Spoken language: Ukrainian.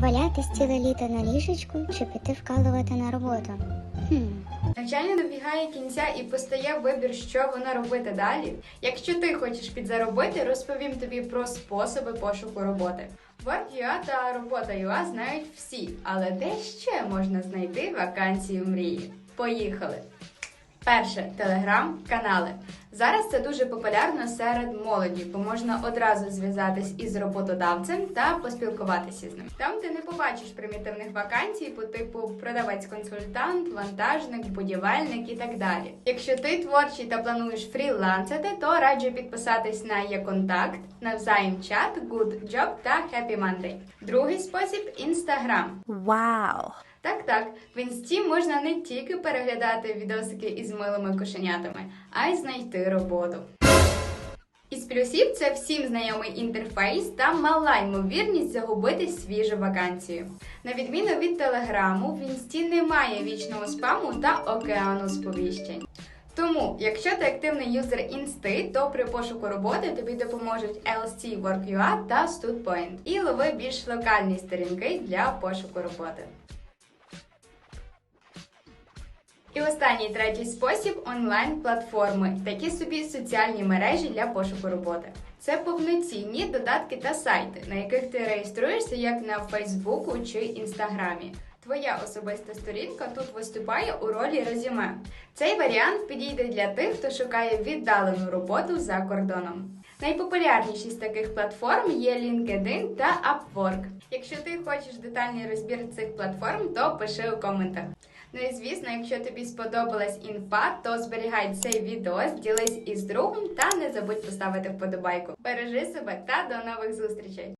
Провалятись ціле літо на ліжечку чи піти вкалувати на роботу? Хм. Навчання добігає кінця і постає вибір, що вона робити далі. Якщо ти хочеш підзаробити, розповім тобі про способи пошуку роботи. Work.ua та робота.ua знають всі, але де ще можна знайти вакансію мрії? Поїхали! Перше телеграм-канали. Зараз це дуже популярно серед молоді, бо можна одразу зв'язатись із роботодавцем та поспілкуватися з ним. Там ти не побачиш примітивних вакансій по типу продавець-консультант, вантажник, будівельник і так далі. Якщо ти творчий та плануєш фрілансити, то раджу підписатись на є-контакт, навзаєм чат, Good Job та Happy Monday. Другий спосіб інстаграм. Wow. Так, так, в інсті можна не тільки переглядати відосики із милими кошенятами, а й знайти роботу. Із плюсів це всім знайомий інтерфейс та мала ймовірність загубити свіжу вакансію. На відміну від телеграму, в інсті немає вічного спаму та океану сповіщень. Тому, якщо ти активний юзер інсти, то при пошуку роботи тобі допоможуть LC Work.ua та StudPoint. І лови більш локальні сторінки для пошуку роботи. І останній третій спосіб онлайн-платформи, такі собі соціальні мережі для пошуку роботи. Це повноцінні додатки та сайти, на яких ти реєструєшся як на Фейсбуку чи Інстаграмі. Твоя особиста сторінка тут виступає у ролі резюме. Цей варіант підійде для тих, хто шукає віддалену роботу за кордоном. Найпопулярніші з таких платформ є LinkedIn та Upwork. Якщо ти хочеш детальний розбір цих платформ, то пиши у коментах. Ну і звісно, якщо тобі сподобалась інфа, то зберігай цей відео, ділись із другом та не забудь поставити вподобайку. Бережи себе та до нових зустрічей!